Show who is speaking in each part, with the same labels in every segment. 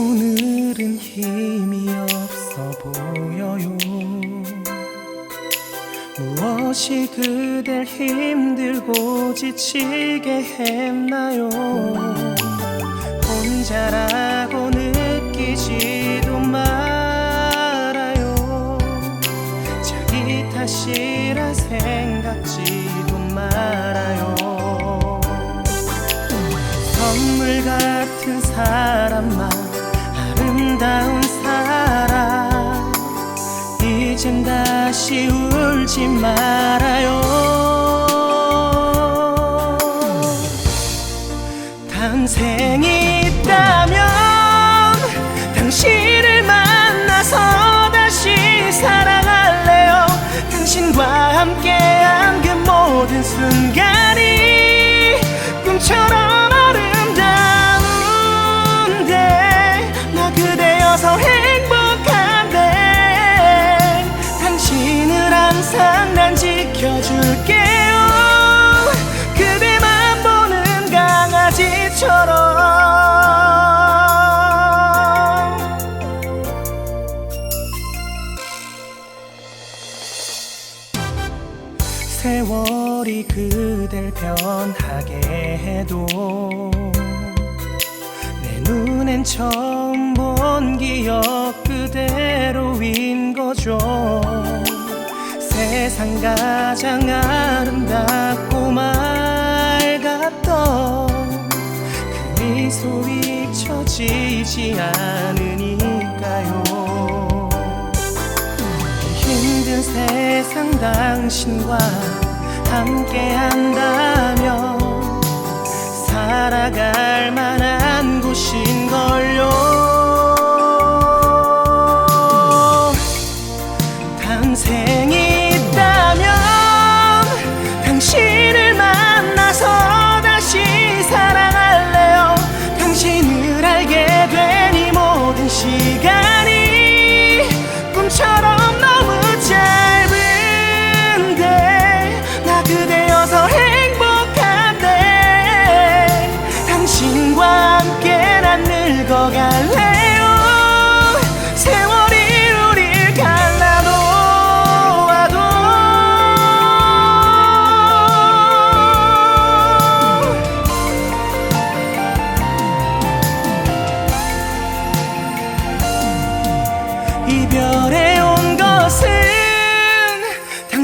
Speaker 1: 오늘은 힘이 없어 보여요. 무엇이 그댈 힘들고 지치게 했나요? 혼자라고 느끼지도 말아요. 자기 탓이라 생각지도 말아요. 선물 같은 사람만 다시 울지 말아요. 탄생이 있다면 당신을 만나서 다시 사랑할래요. 당신과 함께한 그 모든 순간이 꿈처럼 지켜줄게요. 그대만 보는 강아지처럼. 세월이 그댈 변하게 해도 내 눈엔 처음 본 기억 그대로인 거죠 세상 가장 아름답고 맑았던 그 미소 잊혀지지 않으니까요. 힘든 세상 당신과 함께 한다면 살아갈 만한 곳인걸요. 탄생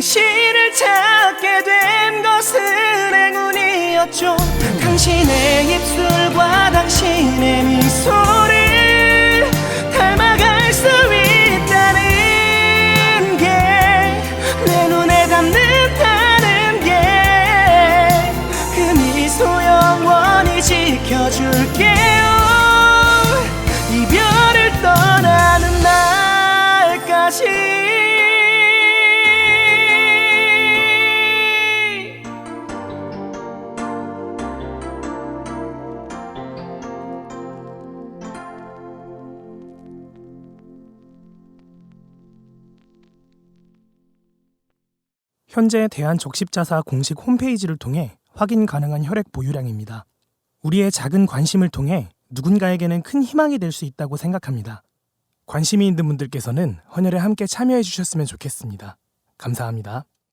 Speaker 1: 당신을 찾게 된 것은 행운이었죠. 당신의 입술 현재 대한적십자사 공식 홈페이지를 통해 확인 가능한 혈액 보유량입니다. 우리의 작은 관심을 통해 누군가에게는 큰 희망이 될 수 있다고 생각합니다. 관심이 있는 분들께서는 헌혈에 함께 참여해 주셨으면 좋겠습니다. 감사합니다.